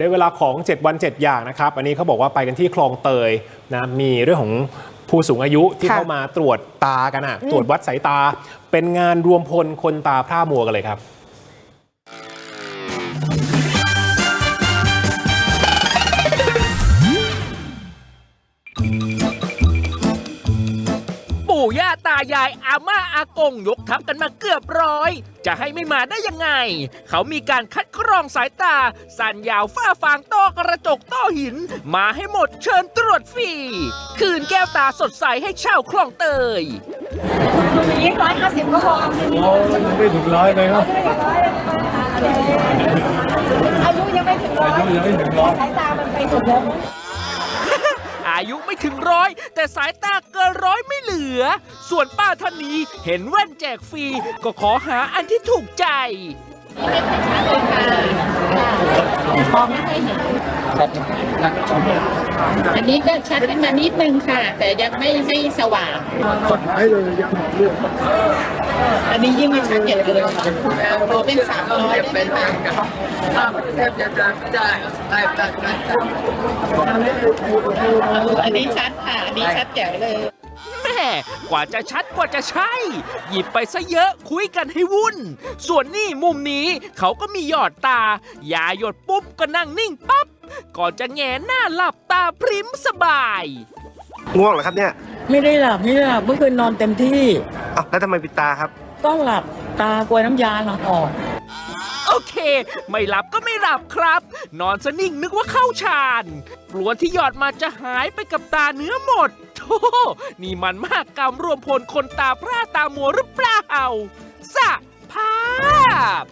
ในเวลาของ 7 วัน 7 อย่างนะครับ อันนี้เขาบอกว่าไปกันที่คลองเตยนะมีเรื่องของผู้สูงอายุที่ค่ะเข้ามาตรวจตากันอะตรวจวัดสายตา เป็นงานรวมพลคนตาพร่ามัวกันเลยครับ ปู่ย่าตายายอาม่าอากงยกทัพกันมาเกือบร้อย จะให้ไม่มาได้ยังไง เขามีการคัดกรองสายตา สันยาวฝ้าฟางต้อกระจกต้อหิน มาให้หมดเชิญตรวจฟรีคืนแก้วตาสดใสให้ชาวคลองเตยยี่ร้อยห้าสิบก็พอไม่ถึงร้อยเลยครับอายุยังไม่ถึงร้อยอายุยังไม่ถึงร้อยสายตามันไปถึงแล้ว อายุไม่ถึงร้อย แต่สายตาเกินร้อยไม่เหลือ ส่วนป้าท่านนี้เห็นแว่นแจกฟรี ก็ขอหาอันที่ถูกใจมองไม่ค่อยเห็น อันนี้ก็ชัดขึ้นมานิดนึงค่ะ แต่ยังไม่ไม่สว่างอันนี้ยิ่งไม่ชัดเจนเลยโตเป็นสามร้อยเป็นอันนี้ชัดค่ะ อันนี้ชัดแจ๋วเลยแม่กว่าจะชัดกว่าจะใช่ หยิบไปซะเยอะคุยกันให้วุ่น ส่วนนี่มุมนี้เขาก็มีหยอดตา ยาหยดปุ๊บก็นั่งนิ่งปั๊บ ก่อนจะแงนหน้าหลับตาพริ้มสบาย ง่วงเหรอครับเนี่ยไม่ได้หลับไม่ได้หลับเมื่อคืนนอนเต็มที่อ้าวแล้วทำไมปิดตาครับก็หลับตากลัวน้ำยาหลังออก โอเค ไม่หลับก็ไม่หลับครับ นอนสนิ่งนึกว่าเข้าฌานกลัวที่หยอดมาจะหายไปกับตาเนื้อหมดโธ่นี่มันมากกรรมรวมพลคนตาพร่าตามัวหรือเปล่าสะภาพ